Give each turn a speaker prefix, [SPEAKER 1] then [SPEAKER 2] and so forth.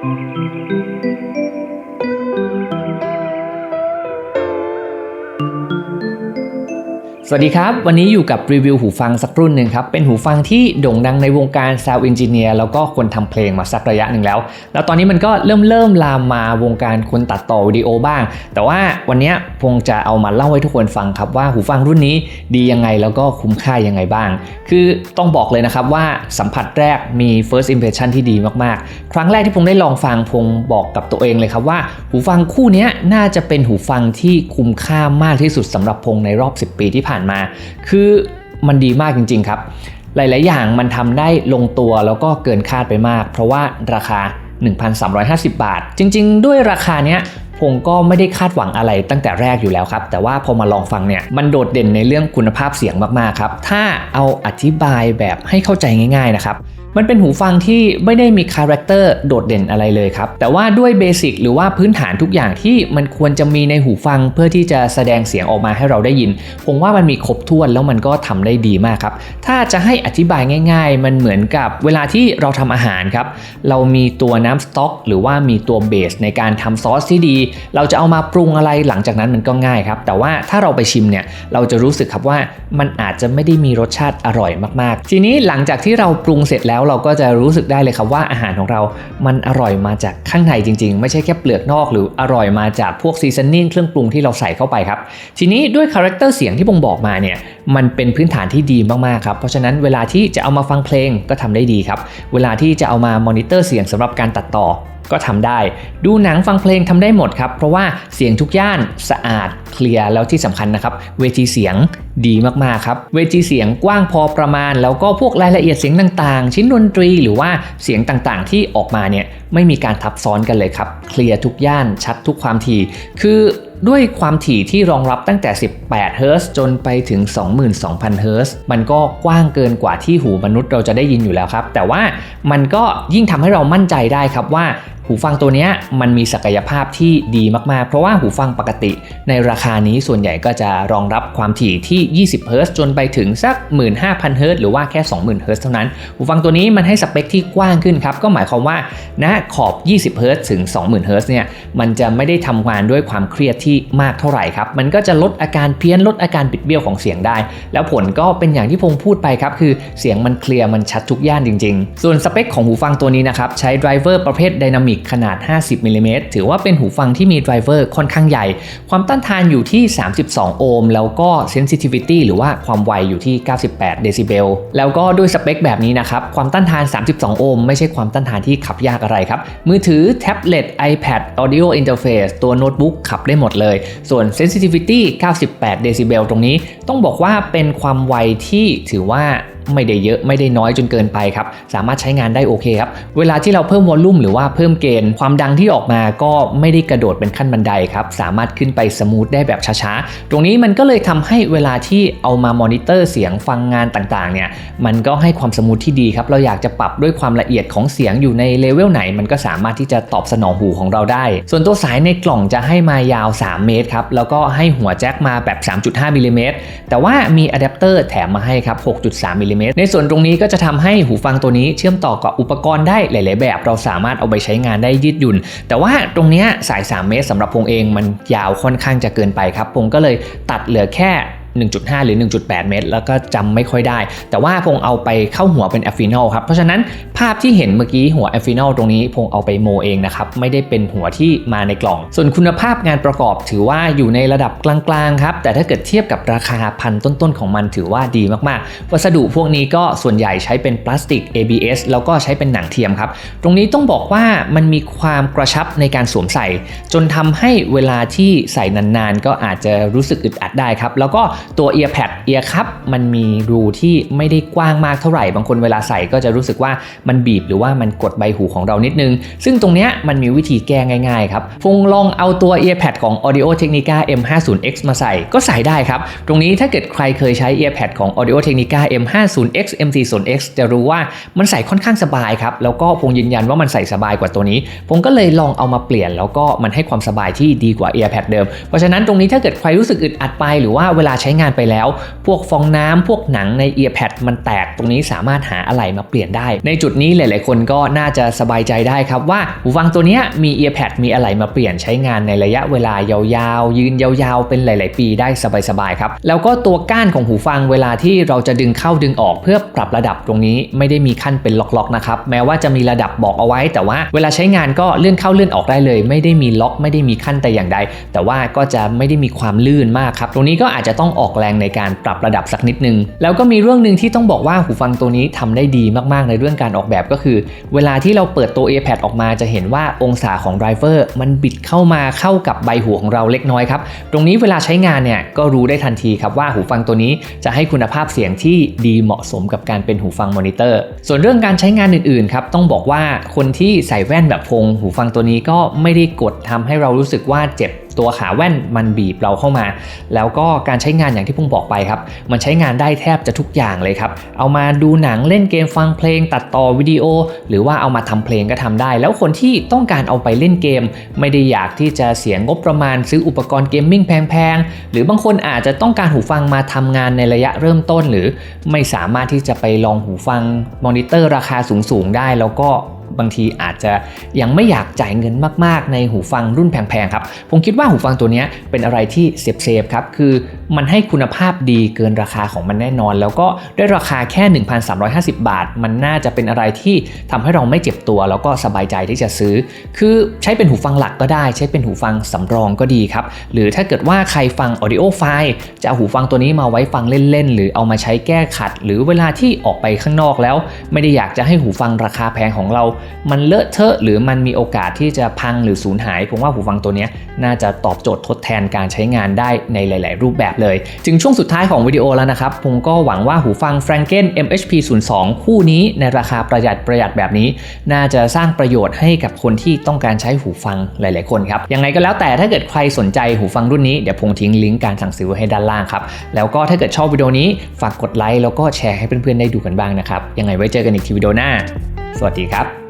[SPEAKER 1] Thank you. สวัสดีครับ วันนี้อยู่กับรีวิวหูฟังสักรุ่นหนึ่งครับ เป็นหูฟังที่โด่งดังในวงการ Sound Engineer แล้วก็คนทำเพลงมาสักระยะหนึ่งแล้ว แล้วตอนนี้มันก็เริ่มเริ่มลามมาวงการคนตัดต่อวิดีโอบ้าง แต่ว่าวันนี้พงจะเอามาเล่าให้ทุกคนฟังครับว่าหูฟังรุ่นนี้ดียังไงแล้วก็คุ้มค่ายังไงบ้าง คือต้องบอกเลยนะครับว่าสัมผัสแรกมี first impression ที่ดีมากๆ ครั้งแรกที่พงได้ลองฟังพงบอกกับตัวเองเลยครับว่า หูฟังคู่นี้น่าจะเป็นหูฟังที่คุ้มค่ามากที่สุดสำหรับพงในรอบ 10 ปีที่ผ่านมา คือมันดีมากจริง ๆ ครับ หลาย ๆ อย่างมันทำได้ลงตัวแล้วก็เกินคาดไปมาก เพราะว่าราคา 1,350 บาท จริง ๆ ด้วยราคาเนี้ย ผมก็ไม่ได้คาดหวังอะไรตั้งแต่แรกอยู่แล้วครับ แต่ว่าพอมาลองฟังเนี่ยมันโดดเด่นในเรื่องคุณภาพเสียงมากๆครับ ถ้าเอาอธิบายแบบให้เข้าใจง่ายๆนะครับมันเป็นหูฟังที่ไม่ได้มีคาแรคเตอร์โดดเด่นอะไรเลยครับ แต่ว่าด้วยเบสิกหรือว่าพื้นฐานทุกอย่างที่มันควรจะมีในหูฟังเพื่อที่จะแสดงเสียงออกมาให้เราได้ยิน ผมว่ามันมีครบถ้วนแล้วมันก็ทำได้ดีมากครับ ถ้าจะให้อธิบายง่าย ๆ มันเหมือนกับเวลาที่เราทำอาหารครับ เรามีตัวน้ำสต๊อก หรือว่ามีตัวเบสในการทำซอสที่ดีเราจะเอามาปรุงอะไรหลังจากนั้นมันก็ง่ายครับ แต่ว่าถ้าเราไปชิมเนี่ยเราจะรู้สึกครับว่ามันอาจจะไม่ได้มีรสชาติอร่อยมากๆ ทีนี้หลังจากที่เราปรุงเสร็จแล้วเราก็จะรู้สึกได้เลยครับว่าอาหารของเรามันอร่อยมาจากข้างในจริง ๆ ไม่ใช่แค่เปลือกนอกหรืออร่อยมาจากพวกซีซันนิ่งเครื่องปรุงที่เราใส่เข้าไปครับทีนี้ด้วยคาแรคเตอร์เสียงที่ผมบอกมาเนี่ยมันเป็นพื้นฐานที่ดีมากๆครับเพราะฉะนั้นเวลาที่จะเอามาฟังเพลงก็ทำได้ดีครับเวลาที่จะเอามามอนิเตอร์เสียงสำหรับการตัดต่อ ก็ทำได้ ดูหนังฟังเพลงทำได้หมดครับ เพราะว่าเสียงทุกย่านสะอาดเคลียร์แล้วที่สำคัญนะครับ เวทีเสียงดีมากๆครับ เวทีเสียงกว้างพอประมาณ แล้วก็พวกรายละเอียดเสียงต่างๆ ชิ้นดนตรีหรือว่าเสียงต่างๆ ที่ออกมาเนี่ยไม่มีการทับซ้อนกันเลยครับเคลียร์ทุกย่านชัดทุกความถี่คือด้วยความถี่ที่รองรับตั้งแต่ 18 เฮิร์ตจนไปถึง 22,000 เฮิร์ตซ์มันก็กว้างเกินกว่าที่หูมนุษย์เราจะได้ยินอยู่แล้วครับ แต่ว่ามันก็ยิ่งทำให้เรามั่นใจได้ครับว่า หูฟังตัวนี้มันมีศักยภาพที่ดีมากๆ เพราะว่าหูฟังปกติในราคานี้ส่วนใหญ่ก็จะรองรับความถี่ที่ 20 เฮิรตซ์จนไปถึงสัก 15,000 เฮิรตซ์หรือว่าแค่ 20,000 เฮิรตซ์เท่านั้น หูฟังตัวนี้มันให้สเปคที่กว้างขึ้นครับ ก็หมายความว่าณขอบ 20 เฮิรตซ์ถึง 20,000 เฮิรตซ์เนี่ย มันจะไม่ได้ทำงานด้วยความเครียดที่มากเท่าไหร่ครับ มันก็จะลดอาการเพี้ยนลดอาการบิดเบี้ยวของเสียงได้ แล้วผลก็เป็นอย่างที่พงพูดไปครับ คือเสียงมันเคลียร์มันชัดทุกย่านจริง ๆ ส่วนสเปคของหูฟังตัวนี้นะครับ ใช้ไดรเวอร์ประเภทไดนามิกขนาด 50มิลลิเมตรถือว่าเป็นหูฟังที่มีไดรเวอร์ค่อนข้างใหญ่ ความต้านทานอยู่ที่ 32 โอห์ม แล้วก็ sensitivity หรือว่าความไวอยู่ที่ 98 เดซิเบล แล้วก็ด้วยสเปคแบบนี้นะครับ ความต้านทาน 32 โอห์ม ไม่ใช่ความต้านทานที่ขับยากอะไรครับ มือถือ แท็บเล็ต iPad Audio Interface ตัวโน้ตบุ๊กขับได้หมดเลย ส่วน sensitivity 98 เดซิเบลตรงนี้ ต้องบอกว่าเป็นความไวที่ถือว่า ไม่ได้เยอะไม่ได้น้อยจนเกินไปครับสามารถใช้งานได้โอเคครับเวลาที่เราเพิ่มวอลลุ่มหรือว่าเพิ่มเกณฑ์ความดังที่ออกมาก็ไม่ได้กระโดดเป็นขั้นบันไดครับสามารถขึ้นไปสมูทได้แบบช้าๆตรงนี้มันก็เลยทำให้เวลาที่เอามามอนิเตอร์เสียงฟังงานต่างๆเนี่ยมันก็ให้ความสมูทที่ดีครับเราอยากจะปรับด้วยความละเอียดของเสียงอยู่ในเลเวลไหน มันก็สามารถที่จะตอบสนองหูของเราได้ ส่วนตัวสายในกล่องจะให้มายาว 3 เมตรครับแล้วก็ให้หัวแจ็คมาแบบ 3.5มิลลิเมตรแต่ว่ามีอะแดปเตอร์แถมมาให้ครับ6.3มิลลิเมตรในส่วนตรงนี้ก็จะทำให้หูฟังตัวนี้เชื่อมต่อกับอุปกรณ์ได้หลาย ๆ แบบ เราสามารถเอาไปใช้งานได้ยืดหยุ่น แต่ว่าตรงนี้สาย 3 เมตรสำหรับพงเองมันยาวค่อนข้างจะเกินไปครับพงก็เลยตัดเหลือแค่ 1.5 หรือ 1.8 เมตร แล้วก็จำไม่ค่อยได้ แต่ว่าพงเอาไปเข้าหัวเป็น a f f i n a l ครับ เพราะฉะนั้นภาพที่เห็นเมื่อกี้หัว a f f i n a l ตรงนี้พงเอาไปโมเองนะครับ ไม่ได้เป็นหัวที่มาในกล่อง ส่วนคุณภาพงานประกอบถือว่าอยู่ในระดับกลางๆครับ แต่ถ้าเกิดเทียบกับราคาพันต้นๆของมันถือว่าดีมากๆ วัสดุพวกนี้ก็ส่วนใหญ่ใช้เป็นพลาสติก ABS แล้วก็ใช้เป็นหนังเทียมครับ ตรงนี้ต้องบอกว่ามันมีความกระชับในการสวมใส่ จนทำให้เวลาที่ใส่นานๆ ก็อาจจะรู้สึกอึดอัดได้ครับ แล้วก็ตัว earpad เอียร์คัพมันมีรูที่ไม่ได้กว้างมากเท่าไหร่ บางคนเวลาใส่ก็จะรู้สึกว่ามันบีบหรือว่ามันกดใบหูของเรานิดนึง ซึ่งตรงเนี้ยมันมีวิธีแก้ง่ายๆครับฟงลองเอาตัว earpad ของ Audio Technica M50X มาใส่ก็ใส่ได้ครับ ตรงนี้ถ้าเกิดใครเคยใช้ earpad ของ Audio Technica M50X M40X จะรู้ว่ามันใส่ค่อนข้างสบายครับ แล้วก็พงยืนยันว่ามันใส่สบายกว่าตัวนี้ ผมก็เลยลองเอามาเปลี่ยน แล้วก็มันให้ความสบายที่ดีกว่า earpad เดิม เพราะฉะนั้นตรงนี้ถ้าเกิดใครรู้สึกอึดอัดไปหรือว่าเวลาใช้ช้งานไปแล้ว พวกฟองน้ำพวกหนังในเอียร์แพดมันแตกตรงนี้สามารถหาอะไหล่มาเปลี่ยนได้ ในจุดนี้หลาย ๆ คนก็น่าจะสบายใจได้ครับว่าหูฟังตัวนี้มีเอียร์แพดมีอะไหล่มาเปลี่ยนใช้งานในระยะเวลายาวๆ ยืนยาวๆ เป็นหลาย ๆ ปีได้สบายๆครับแล้วก็ตัวก้านของหูฟังเวลาที่เราจะดึงเข้าดึงออกเพื่อปรับระดับตรงนี้ไม่ได้มีขั้นเป็นล็อกๆนะครับแม้ว่าจะมีระดับบอกเอาไว้ แต่ว่าเวลาใช้งานก็เลื่อนเข้าเลื่อนออกได้เลย ไม่ได้มีล็อกไม่ได้มีขั้นแต่อย่างใด แต่ว่าก็จะไม่ได้มีความลื่นมากครับตรงนี้ก็อาจจะต้องออกแรงในการปรับระดับสักนิดนึง แล้วก็มีเรื่องหนึ่งที่ต้องบอกว่าหูฟังตัวนี้ทำได้ดีมากๆในเรื่องการออกแบบก็คือ เวลาที่เราเปิดตัว AirPad ออกมาจะเห็นว่าองศาของไดรเวอร์มันบิดเข้ามาเข้ากับใบหูของเราเล็กน้อยครับ ตรงนี้เวลาใช้งานเนี่ยก็รู้ได้ทันทีครับว่าหูฟังตัวนี้จะให้คุณภาพเสียงที่ดีเหมาะสมกับการเป็นหูฟังมอนิเตอร์ ส่วนเรื่องการใช้งานอื่นๆครับต้องบอกว่าคนที่ใส่แว่นแบบพง หูฟังตัวนี้ก็ไม่ได้กดทำให้เรารู้สึกว่าเจ็บ ตัวขาแว่นมันบีบเราเข้ามา แล้วก็การใช้งานอย่างที่พุ่งบอกไปครับ มันใช้งานได้แทบจะทุกอย่างเลยครับ เอามาดูหนังเล่นเกมฟังเพลง ตัดต่อวิดีโอ หรือว่าเอามาทำเพลงก็ทำได้ แล้วคนที่ต้องการเอาไปเล่นเกม ไม่ได้อยากที่จะเสียงบประมาณซื้ออุปกรณ์เกมมิ่งแพงๆ หรือบางคนอาจจะต้องการหูฟังมาทำงานในระยะเริ่มต้น หรือไม่สามารถที่จะไปลองหูฟังมอนิเตอร์ราคาสูงๆได้แล้วก็ บางทีอาจจะยังไม่อยากจ่ายเงินมาก ๆ ในหูฟังรุ่นแพงๆครับ ผมคิดว่าหูฟังตัวนี้เป็นอะไรที่เซฟๆครับ คือ มันให้คุณภาพดีเกินราคาของมันแน่นอน แล้วก็ด้วยราคาแค่ 1,350 บาท มันน่าจะเป็นอะไรที่ทำให้เราไม่เจ็บตัว แล้วก็สบายใจที่จะซื้อ คือใช้เป็นหูฟังหลักก็ได้ ใช้เป็นหูฟังสำรองก็ดีครับ หรือถ้าเกิดว่าใครฟัง audio file จะเอาหูฟังตัวนี้มาไว้ฟังเล่นๆ หรือเอามาใช้แก้ขัด หรือเวลาที่ออกไปข้างนอกแล้ว ไม่ได้อยากจะให้หูฟังราคาแพงของเรา มันเลอะเทอะหรือมันมีโอกาสที่จะพังหรือสูญหาย ผมว่าหูฟังตัวนี้น่าจะตอบโจทย์ทดแทนการใช้งานได้ในหลาย ๆ รูปแบบเลย ถึงช่วงสุดท้ายของวิดีโอแล้วนะครับ ผมก็หวังว่าหูฟัง Franken MHP 02คู่นี้ในราคาประหยัดประหยัดแบบนี้ น่าจะสร้างประโยชน์ให้กับคนที่ต้องการใช้หูฟังหลาย ๆ คนครับ ยังไงก็แล้วแต่ถ้าเกิดใครสนใจหูฟังรุ่นนี้ เดี๋ยวผมทิ้งลิงก์การสั่งซื้อให้ด้านล่างครับ แล้วก็ถ้าเกิดชอบวิดีโอนี้ฝากกดไลค์แล้วก็แชร์ให้เพื่อน ๆ ได้ดูกันบ้างนะครับ ยังไงไว้เจอกันอีกทีวิดีโอหน้า สวัสดีครับ